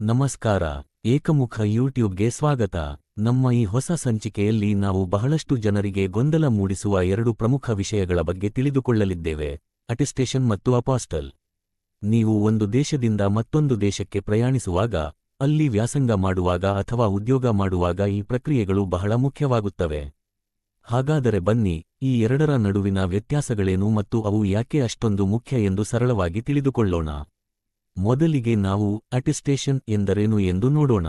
ನಮಸ್ಕಾರ, ಏಕಮುಖ ಯೂಟ್ಯೂಬ್ಗೆ ಸ್ವಾಗತ. ನಮ್ಮ ಈ ಹೊಸ ಸಂಚಿಕೆಯಲ್ಲಿ ನಾವು ಬಹಳಷ್ಟು ಜನರಿಗೆ ಗೊಂದಲ ಮೂಡಿಸುವ ಎರಡು ಪ್ರಮುಖ ವಿಷಯಗಳ ಬಗ್ಗೆ ತಿಳಿದುಕೊಳ್ಳಲಿದ್ದೇವೆ, ಅಟಿಸ್ಟೇಷನ್ ಮತ್ತು ಅಪಾಸ್ಟಲ್. ನೀವು ಒಂದು ದೇಶದಿಂದ ಮತ್ತೊಂದು ದೇಶಕ್ಕೆ ಪ್ರಯಾಣಿಸುವಾಗ, ಅಲ್ಲಿ ವ್ಯಾಸಂಗ ಮಾಡುವಾಗ ಅಥವಾ ಉದ್ಯೋಗ ಮಾಡುವಾಗ ಈ ಪ್ರಕ್ರಿಯೆಗಳು ಬಹಳ ಮುಖ್ಯವಾಗುತ್ತವೆ. ಹಾಗಾದರೆ ಬನ್ನಿ, ಈ ಎರಡರ ನಡುವಿನ ವ್ಯತ್ಯಾಸಗಳೇನು ಮತ್ತು ಅವು ಯಾಕೆ ಅಷ್ಟೊಂದು ಮುಖ್ಯ ಎಂದು ಸರಳವಾಗಿ ತಿಳಿದುಕೊಳ್ಳೋಣ. ಮೊದಲಿಗೆ ನಾವು ಅಟಿಸ್ಟೇಷನ್ ಎಂದರೇನು ಎಂದು ನೋಡೋಣ.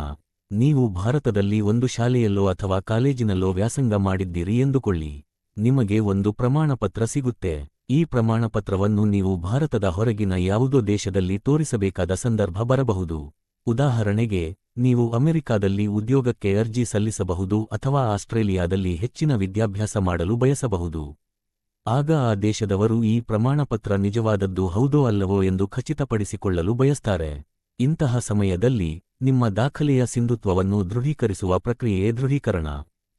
ನೀವು ಭಾರತದಲ್ಲಿ ಒಂದು ಶಾಲೆಯಲ್ಲೋ ಅಥವಾ ಕಾಲೇಜಿನಲ್ಲೋ ವ್ಯಾಸಂಗ ಮಾಡಿದ್ದೀರಿ ಎಂದುಕೊಳ್ಳಿ. ನಿಮಗೆ ಒಂದು ಪ್ರಮಾಣಪತ್ರ ಸಿಗುತ್ತೆ. ಈ ಪ್ರಮಾಣಪತ್ರವನ್ನು ನೀವು ಭಾರತದ ಹೊರಗಿನ ಯಾವುದೋ ದೇಶದಲ್ಲಿ ತೋರಿಸಬೇಕಾದ ಸಂದರ್ಭ ಬರಬಹುದು. ಉದಾಹರಣೆಗೆ, ನೀವು ಅಮೆರಿಕಾದಲ್ಲಿ ಉದ್ಯೋಗಕ್ಕೆ ಅರ್ಜಿ ಸಲ್ಲಿಸಬಹುದು ಅಥವಾ ಆಸ್ಟ್ರೇಲಿಯಾದಲ್ಲಿ ಹೆಚ್ಚಿನ ವಿದ್ಯಾಭ್ಯಾಸ ಮಾಡಲು ಬಯಸಬಹುದು. ಆಗ ಆ ದೇಶದವರು ಈ ಪ್ರಮಾಣಪತ್ರ ನಿಜವಾದದ್ದು ಹೌದೋ ಅಲ್ಲವೋ ಎಂದು ಖಚಿತಪಡಿಸಿಕೊಳ್ಳಲು ಬಯಸ್ತಾರೆ. ಇಂತಹ ಸಮಯದಲ್ಲಿ ನಿಮ್ಮ ದಾಖಲೆಯ ಸಿಂಧುತ್ವವನ್ನು ದೃಢೀಕರಿಸುವ ಪ್ರಕ್ರಿಯೆ ದೃಢೀಕರಣ.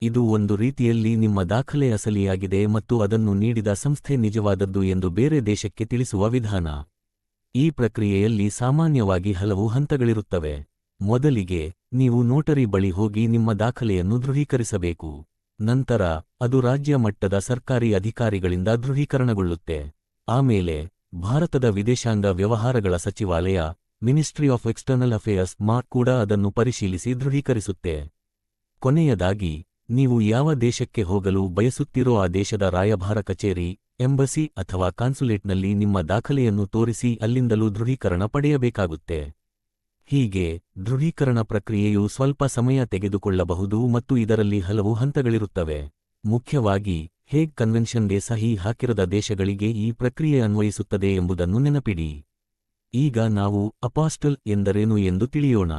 ಇದು ಒಂದು ರೀತಿಯಲ್ಲಿ ನಿಮ್ಮ ದಾಖಲೆ ಅಸಲಿಯಾಗಿದೆ ಮತ್ತು ಅದನ್ನು ನೀಡಿದ ಸಂಸ್ಥೆ ನಿಜವಾದದ್ದು ಎಂದು ಬೇರೆ ದೇಶಕ್ಕೆ ತಿಳಿಸುವ ವಿಧಾನ. ಈ ಪ್ರಕ್ರಿಯೆಯಲ್ಲಿ ಸಾಮಾನ್ಯವಾಗಿ ಹಲವು ಹಂತಗಳಿರುತ್ತವೆ. ಮೊದಲಿಗೆ, ನೀವು ನೋಟರಿ ಬಳಿ ಹೋಗಿ ನಿಮ್ಮ ದಾಖಲೆಯನ್ನು ದೃಢೀಕರಿಸಬೇಕು. ನಂತರ ಅದು ರಾಜ್ಯ ಮಟ್ಟದ ಸರ್ಕಾರಿ ಅಧಿಕಾರಿಗಳಿಂದ ದೃಢೀಕರಣಗೊಳ್ಳುತ್ತೆ. ಆಮೇಲೆ, ಭಾರತದ ವಿದೇಶಾಂಗ ವ್ಯವಹಾರಗಳ ಸಚಿವಾಲಯ ministry of external affairs mark ಕೂಡ ಅದನ್ನು ಪರಿಶೀಲಿಸಿ ದೃಢೀಕರಿಸುತ್ತೆ. ಕೊನೆಯದಾಗಿ, ನೀವು ಯಾವ ದೇಶಕ್ಕೆ ಹೋಗಲು ಬಯಸುತ್ತಿರೋ ಆ ದೇಶದ ರಾಯಭಾರ ಕಚೇರಿ ಎಂಬಸಿ ಅಥವಾ ಕಾನ್ಸುಲೇಟ್ನಲ್ಲಿ ನಿಮ್ಮ ದಾಖಲೆಯನ್ನು ತೋರಿಸಿ ಅಲ್ಲಿಂದಲೂ ದೃಢೀಕರಣ ಪಡೆಯಬೇಕಾಗುತ್ತೆ. ಹೀಗೆ ದೃಢೀಕರಣ ಪ್ರಕ್ರಿಯೆಯು ಸ್ವಲ್ಪ ಸಮಯ ತೆಗೆದುಕೊಳ್ಳಬಹುದು ಮತ್ತು ಇದರಲ್ಲಿ ಹಲವು ಹಂತಗಳಿರುತ್ತವೆ. ಮುಖ್ಯವಾಗಿ, ಹೇಗ್ ಕನ್ವೆನ್ಷನ್ಗೆ ಸಹಿ ಹಾಕಿರದ ದೇಶಗಳಿಗೆ ಈ ಪ್ರಕ್ರಿಯೆ ಅನ್ವಯಿಸುತ್ತದೆ ಎಂಬುದನ್ನು ನೆನಪಿಡಿ. ಈಗ ನಾವು ಅಪಾಸ್ಟಲ್ ಎಂದರೇನು ಎಂದು ತಿಳಿಯೋಣ.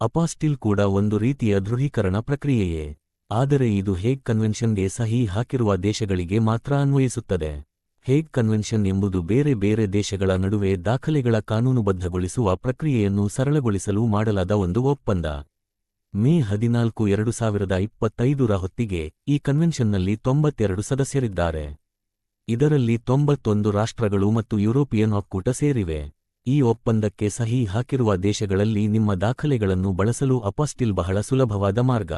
ಅಪಾಸ್ಟಿಲ್ ಕೂಡ ಒಂದು ರೀತಿಯ ದೃಢೀಕರಣ ಪ್ರಕ್ರಿಯೆಯೇ. ಆದರೆ ಇದು ಹೇಗ್ ಕನ್ವೆನ್ಷನ್ಗೆ ಸಹಿ ಹಾಕಿರುವ ದೇಶಗಳಿಗೆ ಮಾತ್ರ ಅನ್ವಯಿಸುತ್ತದೆ. ಹೇಗ್ ಕನ್ವೆನ್ಷನ್ ಎಂಬುದು ಬೇರೆ ಬೇರೆ ದೇಶಗಳ ನಡುವೆ ದಾಖಲೆಗಳ ಕಾನೂನುಬದ್ಧಗೊಳಿಸುವ ಪ್ರಕ್ರಿಯೆಯನ್ನು ಸರಳಗೊಳಿಸಲು ಮಾಡಲಾದ ಒಂದು ಒಪ್ಪಂದ. ಮೇ ಹದಿನಾಲ್ಕು ಎರಡು ಸಾವಿರದ ಇಪ್ಪತ್ತೈದರ ಹೊತ್ತಿಗೆ ಈ ಕನ್ವೆನ್ಷನ್ನಲ್ಲಿ ತೊಂಬತ್ತೆರಡು ಸದಸ್ಯರಿದ್ದಾರೆ. ಇದರಲ್ಲಿ ತೊಂಬತ್ತೊಂದು ರಾಷ್ಟ್ರಗಳು ಮತ್ತು ಯುರೋಪಿಯನ್ ಒಕ್ಕೂಟ ಸೇರಿವೆ. ಈ ಒಪ್ಪಂದಕ್ಕೆ ಸಹಿ ಹಾಕಿರುವ ದೇಶಗಳಲ್ಲಿ ನಿಮ್ಮ ದಾಖಲೆಗಳನ್ನು ಬಳಸಲು ಅಪಾಸ್ಟಿಲ್ ಬಹಳ ಸುಲಭವಾದ ಮಾರ್ಗ.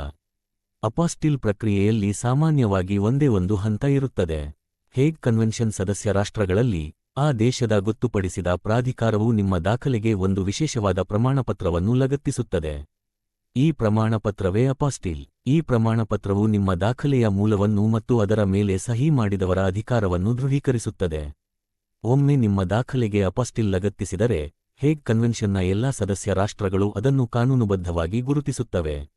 ಅಪಾಸ್ಟಿಲ್ ಪ್ರಕ್ರಿಯೆಯಲ್ಲಿ ಸಾಮಾನ್ಯವಾಗಿ ಒಂದೇ ಒಂದು ಹಂತ ಇರುತ್ತದೆ. ಹೇಗ್ ಕನ್ವೆನ್ಷನ್ ಸದಸ್ಯ ರಾಷ್ಟ್ರಗಳಲ್ಲಿ ಆ ದೇಶದ ಗೊತ್ತುಪಡಿಸಿದ ಪ್ರಾಧಿಕಾರವು ನಿಮ್ಮ ದಾಖಲೆಗೆ ಒಂದು ವಿಶೇಷವಾದ ಪ್ರಮಾಣಪತ್ರವನ್ನು ಲಗತ್ತಿಸುತ್ತದೆ. ಈ ಪ್ರಮಾಣಪತ್ರವೇ ಅಪಾಸ್ಟಿಲ್. ಈ ಪ್ರಮಾಣಪತ್ರವು ನಿಮ್ಮ ದಾಖಲೆಯ ಮೂಲವನ್ನು ಮತ್ತು ಅದರ ಮೇಲೆ ಸಹಿ ಮಾಡಿದವರ ಅಧಿಕಾರವನ್ನು ದೃಢೀಕರಿಸುತ್ತದೆ. ಒಮ್ಮೆ ನಿಮ್ಮ ದಾಖಲೆಗೆ ಅಪಾಸ್ಟಿಲ್ ಲಗತ್ತಿಸಿದರೆ, ಹೇಗ್ ಕನ್ವೆನ್ಷನ್ನ ಎಲ್ಲಾ ಸದಸ್ಯ ರಾಷ್ಟ್ರಗಳು ಅದನ್ನು ಕಾನೂನುಬದ್ಧವಾಗಿ ಗುರುತಿಸುತ್ತವೆ?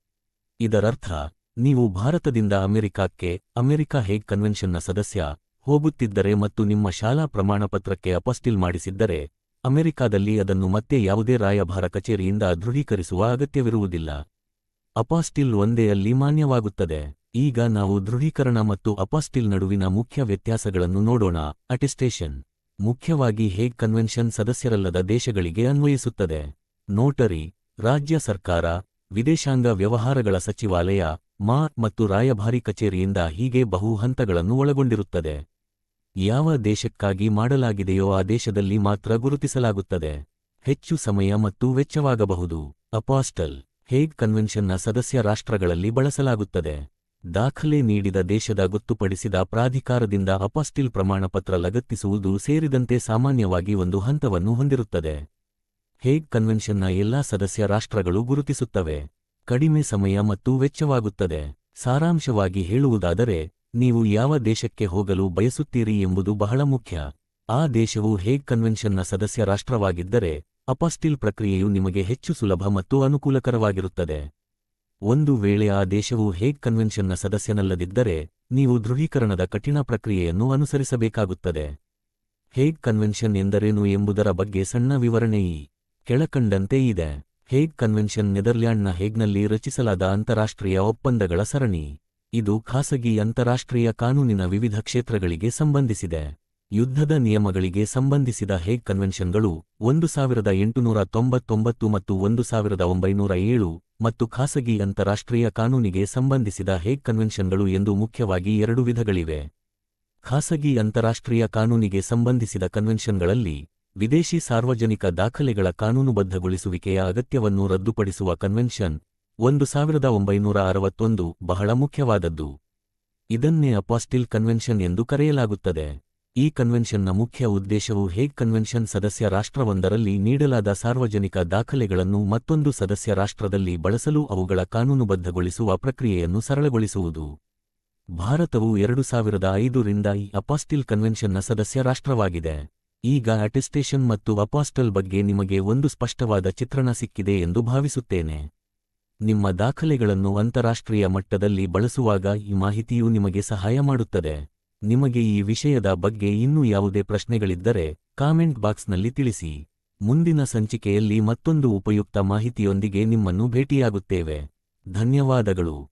ಇದರರ್ಥ, ನೀವು ಭಾರತದಿಂದ ಅಮೆರಿಕಕ್ಕೆ, ಅಮೆರಿಕ ಹೇಗ್ ಕನ್ವೆನ್ಷನ್ನ ಸದಸ್ಯ ಹೋಗುತ್ತಿದ್ದರೆ ಮತ್ತು ನಿಮ್ಮ ಶಾಲಾ ಪ್ರಮಾಣಪತ್ರಕ್ಕೆ ಅಪಸ್ಟಿಲ್ ಮಾಡಿಸಿದ್ದರೆ, ಅಮೆರಿಕಾದಲ್ಲಿ ಅದನ್ನು ಮತ್ತೆ ಯಾವುದೇ ರಾಯಭಾರ ಕಚೇರಿಯಿಂದ ದೃಢೀಕರಿಸುವ ಅಗತ್ಯವಿರುವುದಿಲ್ಲ. ಅಪಾಸ್ಟಿಲ್ ಒಂದೇ ಅಲ್ಲಿ ಮಾನ್ಯವಾಗುತ್ತದೆ. ಈಗ ನಾವು ದೃಢೀಕರಣ ಮತ್ತು ಅಪಾಸ್ಟಿಲ್ ನಡುವಿನ ಮುಖ್ಯ ವ್ಯತ್ಯಾಸಗಳನ್ನು ನೋಡೋಣ. ಅಟೆಸ್ಟೇಷನ್ ಮುಖ್ಯವಾಗಿ ಹೇಗ್ ಕನ್ವೆನ್ಷನ್ ಸದಸ್ಯರಲ್ಲದ ದೇಶಗಳಿಗೆ ಅನ್ವಯಿಸುತ್ತದೆ. ನೋಟರಿ ರಾಜ್ಯ ಸರ್ಕಾರ, ವಿದೇಶಾಂಗ ವ್ಯವಹಾರಗಳ ಸಚಿವಾಲಯ, ಮಾ ಮತ್ತು ರಾಯಭಾರಿ ಕಚೇರಿಯಿಂದ ಹೀಗೆ ಬಹು ಹಂತಗಳನ್ನು ಒಳಗೊಂಡಿರುತ್ತದೆ. ಯಾವ ದೇಶಕ್ಕಾಗಿ ಮಾಡಲಾಗಿದೆಯೋ ಆ ದೇಶದಲ್ಲಿ ಮಾತ್ರ ಗುರುತಿಸಲಾಗುತ್ತದೆ. ಹೆಚ್ಚು ಸಮಯ ಮತ್ತು ವೆಚ್ಚವಾಗಬಹುದು. ಅಪಾಸ್ಟಲ್, ಹೇಗ್ ಕನ್ವೆನ್ಷನ್ನ ಸದಸ್ಯ ರಾಷ್ಟ್ರಗಳಲ್ಲಿ ಬಳಸಲಾಗುತ್ತದೆ. ದಾಖಲೆ ನೀಡಿದ ದೇಶದ ಗೊತ್ತುಪಡಿಸಿದ ಪ್ರಾಧಿಕಾರದಿಂದ ಅಪಾಸ್ಟಿಲ್ ಪ್ರಮಾಣಪತ್ರ ಲಗತ್ತಿಸುವುದು ಸೇರಿದಂತೆ ಸಾಮಾನ್ಯವಾಗಿ ಒಂದು ಹಂತವನ್ನು ಹೊಂದಿರುತ್ತದೆ. ಹೇಗ್ ಕನ್ವೆನ್ಷನ್ನ ಎಲ್ಲಾ ಸದಸ್ಯ ರಾಷ್ಟ್ರಗಳು ಗುರುತಿಸುತ್ತವೆ. ಕಡಿಮೆ ಸಮಯ ಮತ್ತು ವೆಚ್ಚವಾಗುತ್ತದೆ. ಸಾರಾಂಶವಾಗಿ ಹೇಳುವುದಾದರೆ ನೀವು ಯಾವ ದೇಶಕ್ಕೆ ಹೋಗಲು ಬಯಸುತ್ತೀರಿ ಎಂಬುದು ಬಹಳ ಮುಖ್ಯ. ಆ ದೇಶವು ಹೇಗ್ ಕನ್ವೆನ್ಷನ್ನ ಸದಸ್ಯ ರಾಷ್ಟ್ರವಾಗಿದ್ದರೆ, ಅಪಾಸ್ಟಿಲ್ ಪ್ರಕ್ರಿಯೆಯು ನಿಮಗೆ ಹೆಚ್ಚು ಸುಲಭ ಮತ್ತು ಅನುಕೂಲಕರವಾಗಿರುತ್ತದೆ. ಒಂದು ವೇಳೆ ಆ ದೇಶವು ಹೇಗ್ ಕನ್ವೆನ್ಷನ್ನ ಸದಸ್ಯನಲ್ಲದಿದ್ದರೆ, ನೀವು ದೃಢೀಕರಣದ ಕಠಿಣ ಪ್ರಕ್ರಿಯೆಯನ್ನು ಅನುಸರಿಸಬೇಕಾಗುತ್ತದೆ. ಹೇಗ್ ಕನ್ವೆನ್ಷನ್ ಎಂದರೇನು ಎಂಬುದರ ಬಗ್ಗೆ ಸಣ್ಣ ವಿವರಣೆ ಈ ಕೆಳಕಂಡಂತೆ ಇದೆ. ಹೇಗ್ ಕನ್ವೆನ್ಷನ್ ನೆದರ್ಲ್ಯಾಂಡ್ನ ಹೇಗ್ನಲ್ಲಿ ರಚಿಸಲಾದ ಅಂತಾರಾಷ್ಟ್ರೀಯ ಒಪ್ಪಂದಗಳ ಸರಣಿ. ಇದು ಖಾಸಗಿ ಅಂತಾರಾಷ್ಟ್ರೀಯ ಕಾನೂನಿನ ವಿವಿಧ ಕ್ಷೇತ್ರಗಳಿಗೆ ಸಂಬಂಧಿಸಿದೆ. ಯುದ್ಧದ ನಿಯಮಗಳಿಗೆ ಸಂಬಂಧಿಸಿದ ಹೇಗ್ ಕನ್ವೆನ್ಷನ್ಗಳು ಒಂದು ಸಾವಿರದ ಎಂಟುನೂರ ತೊಂಬತ್ತೊಂಬತ್ತು ಮತ್ತು ಒಂದು ಸಾವಿರದ ಒಂಬೈನೂರ ಏಳು ಮತ್ತು ಖಾಸಗಿ ಅಂತಾರಾಷ್ಟ್ರೀಯ ಕಾನೂನಿಗೆ ಸಂಬಂಧಿಸಿದ ಹೇಗ್ ಕನ್ವೆನ್ಷನ್ಗಳು ಎಂದು ಮುಖ್ಯವಾಗಿ ಎರಡು ವಿಧಗಳಿವೆ. ಖಾಸಗಿ ಅಂತಾರಾಷ್ಟ್ರೀಯ ಕಾನೂನಿಗೆ ಸಂಬಂಧಿಸಿದ ಕನ್ವೆನ್ಷನ್ಗಳಲ್ಲಿ ವಿದೇಶಿ ಸಾರ್ವಜನಿಕ ದಾಖಲೆಗಳ ಕಾನೂನುಬದ್ಧಗೊಳಿಸುವಿಕೆಯ ಅಗತ್ಯವನ್ನು ರದ್ದುಪಡಿಸುವ ಕನ್ವೆನ್ಷನ್ ಒಂದು ಸಾವಿರದ ಒಂಬೈನೂರ ಅರವತ್ತೊಂದು ಬಹಳ ಮುಖ್ಯವಾದದ್ದು. ಇದನ್ನೇ ಅಪಾಸ್ಟಿಲ್ ಕನ್ವೆನ್ಷನ್ ಎಂದು ಕರೆಯಲಾಗುತ್ತದೆ. ಈ ಕನ್ವೆನ್ಷನ್ನ ಮುಖ್ಯ ಉದ್ದೇಶವು ಹೇಗ್ ಕನ್ವೆನ್ಷನ್ ಸದಸ್ಯ ರಾಷ್ಟ್ರವೊಂದರಲ್ಲಿ ನೀಡಲಾದ ಸಾರ್ವಜನಿಕ ದಾಖಲೆಗಳನ್ನು ಮತ್ತೊಂದು ಸದಸ್ಯ ರಾಷ್ಟ್ರದಲ್ಲಿ ಬಳಸಲು ಅವುಗಳ ಕಾನೂನುಬದ್ಧಗೊಳಿಸುವ ಪ್ರಕ್ರಿಯೆಯನ್ನು ಸರಳಗೊಳಿಸುವುದು. ಭಾರತವು ಎರಡು ಸಾವಿರದ ಐದರಿಂದ ಈ ಅಪಾಸ್ಟಿಲ್ ಕನ್ವೆನ್ಷನ್ನ ಸದಸ್ಯ ರಾಷ್ಟ್ರವಾಗಿದೆ. ಈಗ ಅಟೆಸ್ಟೇಷನ್ ಮತ್ತು ಅಪಾಸ್ಟಲ್ ಬಗ್ಗೆ ನಿಮಗೆ ಒಂದು ಸ್ಪಷ್ಟವಾದ ಚಿತ್ರಣ ಸಿಕ್ಕಿದೆ ಎಂದು ಭಾವಿಸುತ್ತೇನೆ. ನಿಮ್ಮ ದಾಖಲೆಗಳನ್ನು ಅಂತಾರಾಷ್ಟ್ರೀಯ ಮಟ್ಟದಲ್ಲಿ ಬಳಸುವಾಗ ಈ ಮಾಹಿತಿಯು ನಿಮಗೆ ಸಹಾಯ ಮಾಡುತ್ತದೆ. ನಿಮಗೆ ಈ ವಿಷಯದ ಬಗ್ಗೆ ಇನ್ನೂ ಯಾವುದೇ ಪ್ರಶ್ನೆಗಳಿದ್ದರೆ ಕಾಮೆಂಟ್ ಬಾಕ್ಸ್ನಲ್ಲಿ ತಿಳಿಸಿ. ಮುಂದಿನ ಸಂಚಿಕೆಯಲ್ಲಿ ಮತ್ತೊಂದು ಉಪಯುಕ್ತ ಮಾಹಿತಿಯೊಂದಿಗೆ ನಿಮ್ಮನ್ನು ಭೇಟಿಯಾಗುತ್ತೇವೆ. ಧನ್ಯವಾದಗಳು.